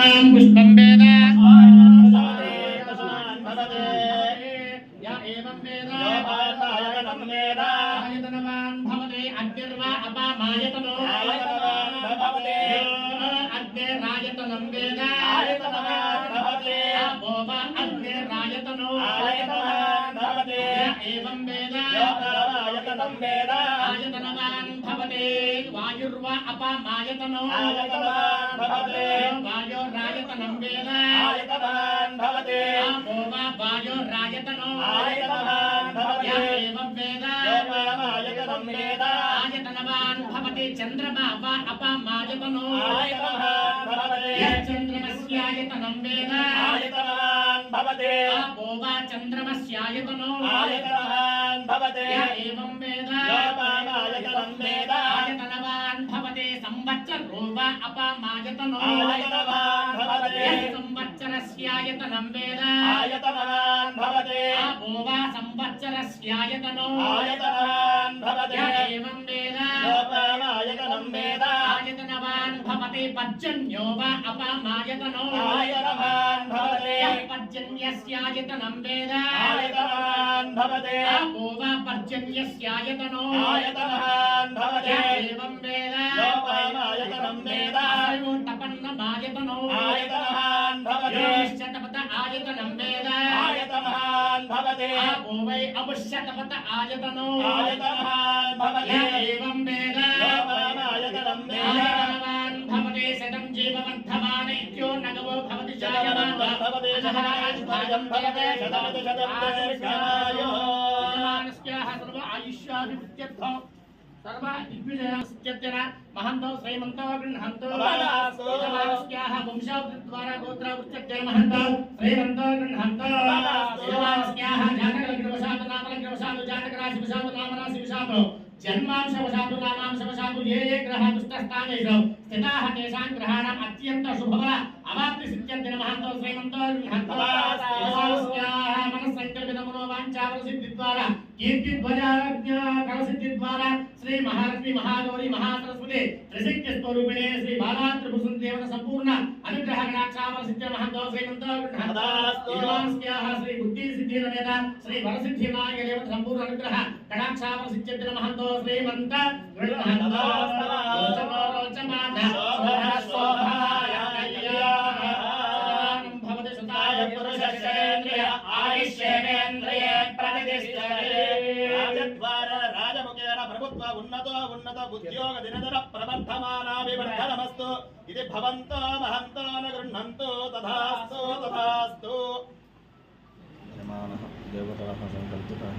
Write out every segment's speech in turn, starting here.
ఓం పుష్పం వేద య ఏవం వేద ఆయతనవాన్ భవతే అగ్నిర్వా అపామాయతనో అగ్నిరాయతనం వేద అపో వా అగ్నిరాయతనో య ఏవం వేద ఆయతనవాన్ భవతే వాయుర్వా అపామాయతనో వాయోరాయతనం వేద అపో వా వాయోరాయతనో య ఏవం వేద ఆయతనవాన్ భవతి చంద్రమా వా అపమాయతనో చంద్రమస్యాయతనం వేద అపో వా చంద్రమస్యాయతనో య ఏవం వేద ఆయతనవాన్ భవతి సంవత్సరో వా అపమాయతనో య సంవత్సరస్యాయతనం వేద అపో వా సంవత్సరస్యాయతనో య ఏవం వేద ఆయతనవాన్ భవతి పర్జన్యో వా అపమాయతనో య పర్జన్యస్యాయతనం వేద అపో వా పర్జన్యస్యాయతనో య ఏవం వేద తపన్నమాయతనో भो वै अपुष्यतपत आयतनो एवं वेद। भगवान् भवते इत्यो नगवो भवति जायमान्। भवते भवते शतमति शतं मानस्याः सर्व आयुष्याभिवृत्त्यर्थो सर्व दिग्विजयस्त्यर्चन। महन्तो श्रीमन्तो गृह्णन्तो। मानस्याः वंशावृत्द्वारा गोत्रावृत्त्यर्चन महन्तो। జాతకరాశివశాతు నామరాశివశాతు జన్మాంశవశాతు నామాంశవశాతు ఏ ఏ గ్రహ దుష్టస్థానేషు. స్థితాః తేషాం గ్రహాణం అత్యంత శుభఫల అవాప్తి సిద్ధ్యంతి మహంతో శ్రీమంతో గృహంతో యజమానస్యాః మనస్సంకల్పిత మనోవాంఛావల సిద్ధి ద్వారా కీర్తి ధ్వజాజ్ఞ కల సిద్ధి ద్వారా శ్రీ మహాలక్ష్మి మహాగౌరి మహాసరస్వతి త్రిశక్తి స్వరూపిణే శ్రీ బాలా త్రిభుసుం సంపూర్ణ అనుగ్రహ కటాక్షావల సిద్ధ మహంతో శ్రీమంతో గృహంతో శ్రీ బుద్ధి సిద్ధి శ్రీ వరసిద్ధి నాయక సంపూర్ణ అనుగ్రహ కటాక్షావల సిద్ధి మహంతో శ్రీమంత గృహంతో రోచమో రోచమాన శోభ శోభాయ కళ్యాణం భవతి సుతాయ పురుషేంద్రియ ఆయుష్యేంద్రియే ప్రతిష్టతే రాజద్వార రాజముఖేన ప్రభుత్వ ఉన్నతో ఉన్నత ఉద్యోగ దినదర ప్రవర్ధమానాభివర్ధనమస్తు ఇది భవంతో మహంతో న గృహంతో తథాస్తు తథాస్తు. యజమానः దేవతాः సంకల్పితాः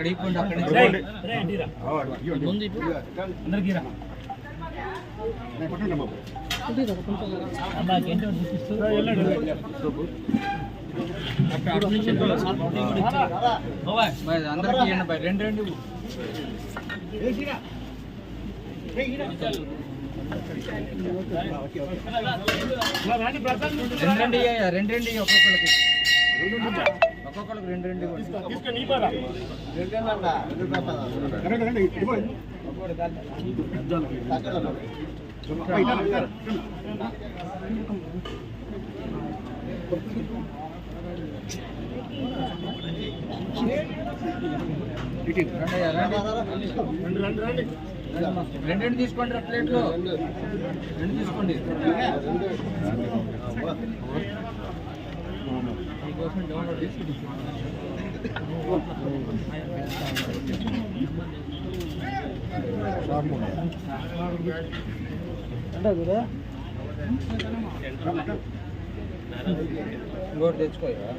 అక్కడ ఇవ్వండి అక్కడ ముందు అందరికి రా ఇవ్వండి బాయ్ రెండు రెండు ఇవ్వు. రెండు రెండు ఒక్కొక్కరికి ఒక్కొక్కరికి రెండు రెండు రండి రండి రెండు రెండు తీసుకోండి ప్లేట్లు. రెండు తీసుకోండి. మీకోసం డౌన్లోడ్ చేసి ఇంకోటి తెచ్చుకోయా